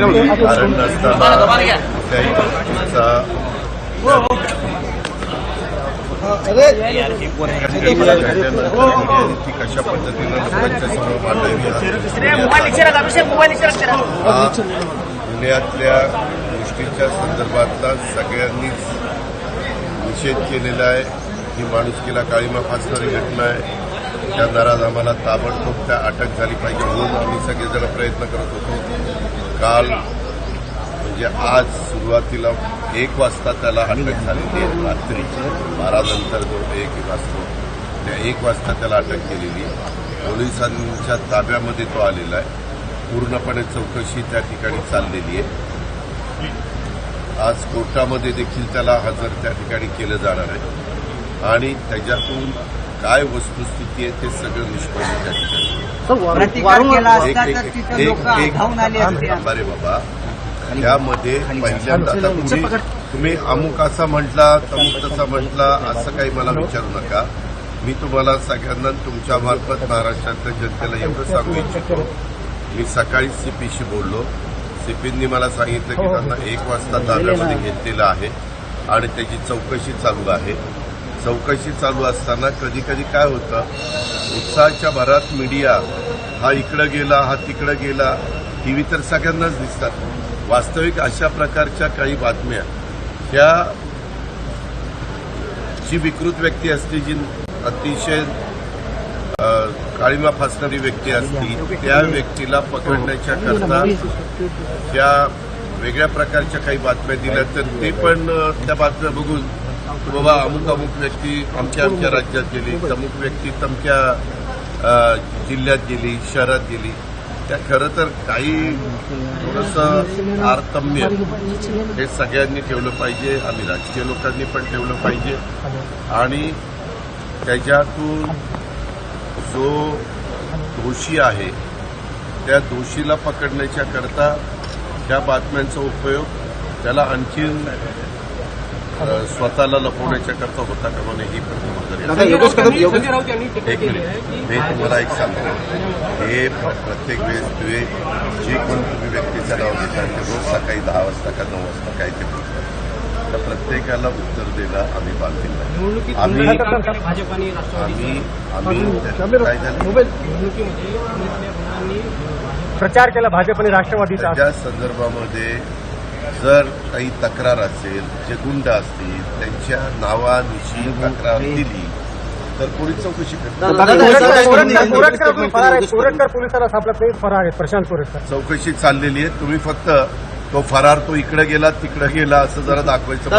कारण नसताना कुठल्याही ती कशा पद्धतीनं लोकांच्या समोर मांडावी पुण्यातल्या गोष्टीच्या संदर्भातला सगळ्यांनीच निषेध केलेला आहे. ही माणुसकीला काळीमा फासणारी घटना आहे. त्या दरात आम्हाला ताबडतोब त्या अटक झाली पाहिजे. म्हणून आम्ही सगळेजण प्रयत्न करत होतो. काल म्हणजे आज सुरुवातीला एक वाजता त्याला अटक झालेली आहे रात्री. बारानंतर जो एक वाजतो त्या एक वाजता त्याला अटक केलेली. आहे. पोलिसांच्या ताब्यामध्ये तो आलेला आहे. पूर्णपणे चौकशी त्या ठिकाणी चाललेली आहे. आज कोर्टामध्ये देखील त्याला हजर त्या ठिकाणी केलं जाणार आहे. आणि त्याच्यातून काय वस्तुस्थिती आहे ते सगळं निष्पन्न त्या ठिकाणी प्रतिकार केला एक असता एक तर तिथं एक लोक एक धावून आले असते. थांबा रे बाबा. त्यामध्ये पहिल्यांदा आता तुम्ही तुम्ही अमुक असा म्हटला तमुक तसा म्हटला असं काही मला विचारू नका. मी तुम्हाला सगळ्यांना तुमच्या मार्फत महाराष्ट्रातल्या जनतेला एवढं सांगू इच्छितो. मी सकाळी सीपीशी बोललो. सीपींनी मला सांगितलं की त्यांना एक वाजता ताब्यामध्ये घेतलेलं आहे आणि त्याची चौकशी चालू आहे. चौकशी चालू असताना कधी कधी काय होतं उत्साहाच्या भरात मीडिया हा इकडं गेला हा तिकडं गेला टीव्ही तर सगळ्यांनाच दिसतात. वास्तविक अशा प्रकारच्या काही बातम्या. ह्या जी विकृत व्यक्ती असते जी अतिशय काळीमा फासणारी व्यक्ती असती त्या व्यक्तीला पकडण्याच्या करता त्या वेगळ्या प्रकारच्या काही बातम्या दिल्या तर ते पण त्या बातम्या बघून बाबा अमुक अमुक व्यक्ती आमच्या आमच्या राज्यात गेली अमुक व्यक्ती तमक्या जिल्ह्यात गेली शहरात गेली. त्या खरं तर काही थोडंसं तारतम्य हे सगळ्यांनी ठेवलं पाहिजे आम्ही राजकीय लोकांनी पण ठेवलं पाहिजे. आणि त्याच्यातून जो दोषी आहे त्या दोषीला पकडण्याच्या करता त्या बातम्यांचा उपयोग त्याला आणखीन स्वतःला लपवण्याच्या करता होता का म्हणे ही टीका एक मिनिट. तुम्हाला एक सांगतो. हे प्र- प्रत्येक वेळेस तुम्ही जे कोण तुम्ही व्यक्तीचं नाव घेता ते रोज सकाळी दहा वाजता का नऊ वाजता काय ते बोलतात तर प्रत्येकाला उत्तर देणं आम्ही बांधील नाही. आम्ही- काम केले भाजप आणि राष्ट्रवादी आम्ही आम्ही त्या- काय झालं प्रचार केला भाजप आणि राष्ट्रवादीचा. त्याच्या संदर्भामध्ये जर काही तक्रार असेल जे गुंड असतील त्यांच्या नावानिशी तक्रार दिली तर पोलीस चौकशी करतात कोरटकर फरार आहेत. प्रशांत कोरटकर. चौकशी चाललेली आहे. तुम्ही फक्त तो फरार तो इकडे गेला तिकडे गेला असं जरा दाखवायचं.